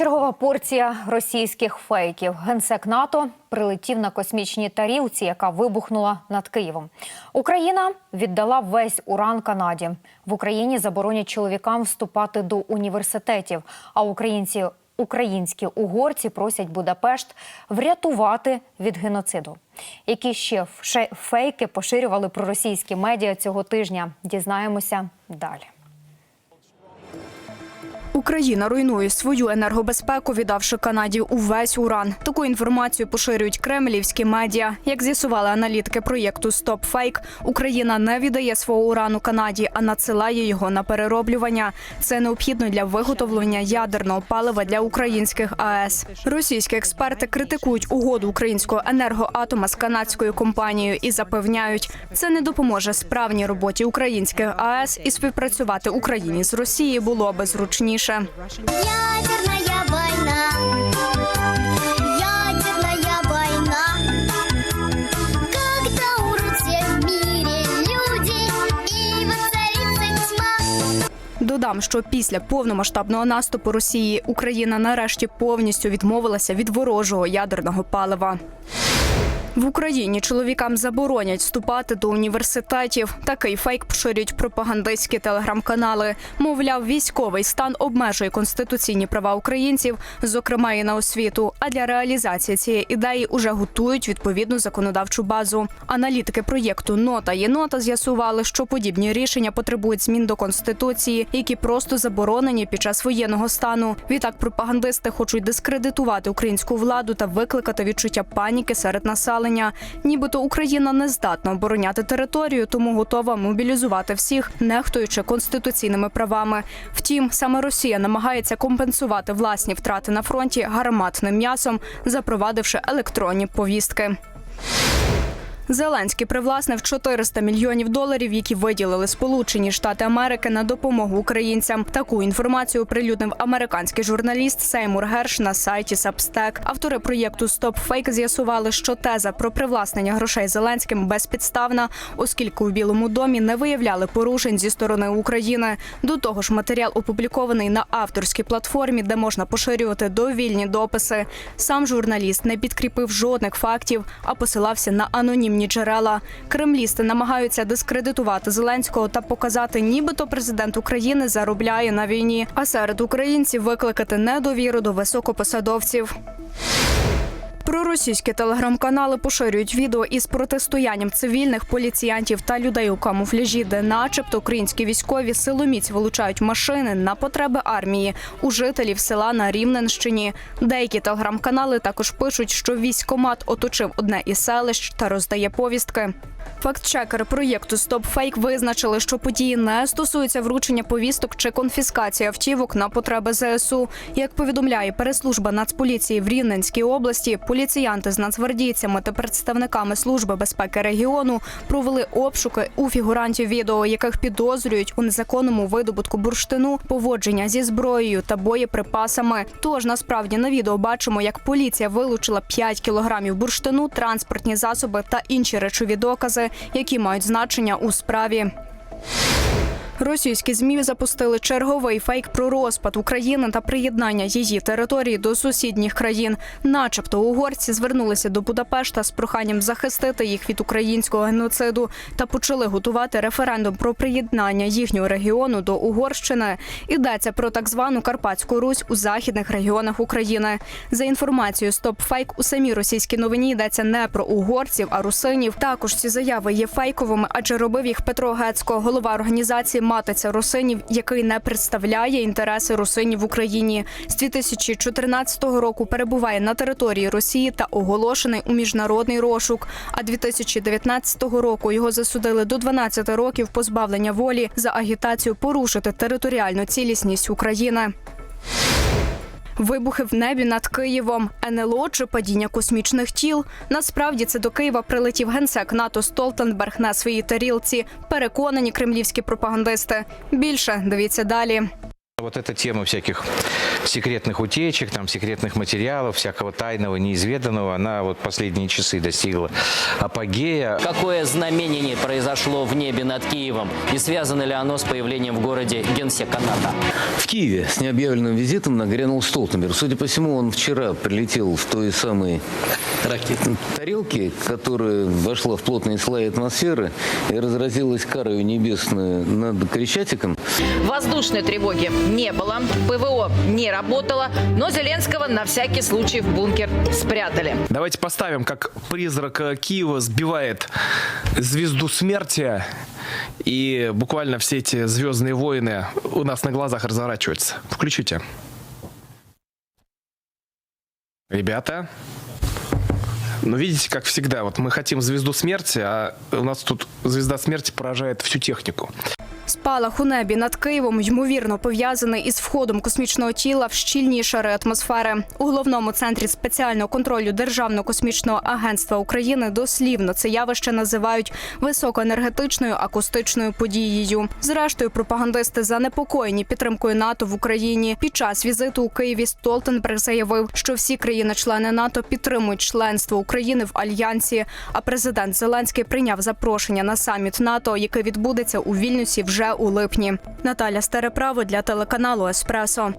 Чергова порція російських фейків. Генсек НАТО прилетів на космічній тарілці, яка вибухнула над Києвом. Україна віддала весь уран Канаді. В Україні заборонять чоловікам вступати до університетів. А українці, українські угорці просять Будапешт врятувати від геноциду. Які ще фейки поширювали проросійські медіа цього тижня? Дізнаємося далі. Україна руйнує свою енергобезпеку, віддавши Канаді увесь уран. Таку інформацію поширюють кремлівські медіа. Як з'ясували аналітики проєкту Стоп Фейк, Україна не віддає свого урану Канаді, а надсилає його на перероблювання. Це необхідно для виготовлення ядерного палива для українських АЕС. Російські експерти критикують угоду українського енергоатома з канадською компанією і запевняють, це не допоможе справній роботі українських АЕС і співпрацювати Україні з Росією було би зручніше. Ядерная война. Ядерная война. Когда умрут все в мире люди и воцарится тьма. Додам, що після повномасштабного наступу Росії Україна нарешті повністю відмовилася від ворожого ядерного палива. В Україні чоловікам заборонять вступати до університетів. Такий фейк поширюють пропагандистські телеграм-канали. Мовляв, військовий стан обмежує конституційні права українців, зокрема і на освіту. А для реалізації цієї ідеї уже готують відповідну законодавчу базу. Аналітики проєкту Нота єнота з'ясували, що подібні рішення потребують змін до конституції, які просто заборонені під час воєнного стану. Відтак пропагандисти хочуть дискредитувати українську владу та викликати відчуття паніки серед населення. Нібито Україна не здатна обороняти територію, тому готова мобілізувати всіх, нехтуючи конституційними правами. Втім, саме Росія намагається компенсувати власні втрати на фронті гарматним м'ясом, запровадивши електронні повістки. Зеленський привласнив 400 мільйонів доларів, які виділили Сполучені Штати Америки на допомогу українцям. Таку інформацію оприлюднив американський журналіст Сеймур Герш на сайті Substack. Автори проєкту Фейк з'ясували, що теза про привласнення грошей Зеленським безпідставна, оскільки у Білому домі не виявляли порушень зі сторони України. До того ж, матеріал опублікований на авторській платформі, де можна поширювати довільні дописи. Сам журналіст не підкріпив жодних фактів, а посилався на анонімні джерела. Кремлісти намагаються дискредитувати Зеленського та показати, нібито президент України заробляє на війні, а серед українців викликати недовіру до високопосадовців. Проросійські телеграм-канали поширюють відео із протистоянням цивільних поліціянтів та людей у камуфляжі, де, начебто, українські військові силоміць вилучають машини на потреби армії у жителів села на Рівненщині. Деякі телеграм-канали також пишуть, що військомат оточив одне із селищ та роздає повістки. Фактчекери проєкту Стоп Фейк визначили, що події не стосуються вручення повісток чи конфіскації автівок на потреби ЗСУ. Як повідомляє прес-служба Нацполіції в Рівненській області, поліціянти з нацгвардійцями та представниками служби безпеки регіону провели обшуки у фігурантів відео, яких підозрюють у незаконному видобутку бурштину, поводження зі зброєю та боєприпасами. Тож насправді на відео бачимо, як поліція вилучила 5 кілограмів бурштину, транспортні засоби та інші речові докази, які мають значення у справі. Російські змі запустили черговий фейк про розпад України та приєднання її території до сусідніх країн. Начебто угорці звернулися до Будапешта з проханням захистити їх від українського геноциду та почали готувати референдум про приєднання їхнього регіону до Угорщини. Йдеться про так звану Карпатську Русь у західних регіонах України. За інформацією Фейк у самій російській новині йдеться не про угорців, а русинів. Також ці заяви є фейковими, адже робив їх Петро Гецько, голова організації Матиця Русинів, який не представляє інтереси русинів в Україні. З 2014 року перебуває на території Росії та оголошений у міжнародний розшук. А 2019 року його засудили до 12 років позбавлення волі за агітацію порушити територіальну цілісність України. Вибухи в небі над Києвом, НЛО чи падіння космічних тіл. Насправді це до Києва прилетів генсек НАТО Столтенберг на своїй тарілці. Переконані кремлівські пропагандисти. Більше дивіться далі. Вот эта тема всяких секретных утечек, там, секретных материалов, всякого тайного, неизведанного, она вот последние часы достигла апогея. Какое знамение произошло в небе над Киевом? И связано ли оно с появлением в городе генсека НАТО? В Киеве с необъявленным визитом нагрянул Столтенберг. Судя по всему, он вчера прилетел в той самой тарелке, которая вошла в плотные слои атмосферы и разразилась карою небесную над Крещатиком. Воздушной тревоги не было, ПВО не работало, но Зеленского на всякий случай в бункер спрятали. Давайте поставим, как призрак э, Киева сбивает звезду смерти, и буквально все эти звездные войны у нас на глазах разворачиваются. Включите. Ребята, ну видите, как всегда, вот мы хотим звезду смерти, а у нас тут звезда смерти поражает всю технику. Спалах у небі над Києвом ймовірно пов'язаний із входом космічного тіла в щільні шари атмосфери. У головному центрі спеціального контролю Державного космічного агентства України дослівно це явище називають високоенергетичною акустичною подією. Зрештою, пропагандисти занепокоєні підтримкою НАТО в Україні. Під час візиту у Києві Столтенберг заявив, що всі країни-члени НАТО підтримують членство України в альянсі. А президент Зеленський прийняв запрошення на саміт НАТО, який відбудеться у Вільнюсі вже у липні. Наталя Стереправо для телеканалу Еспресо.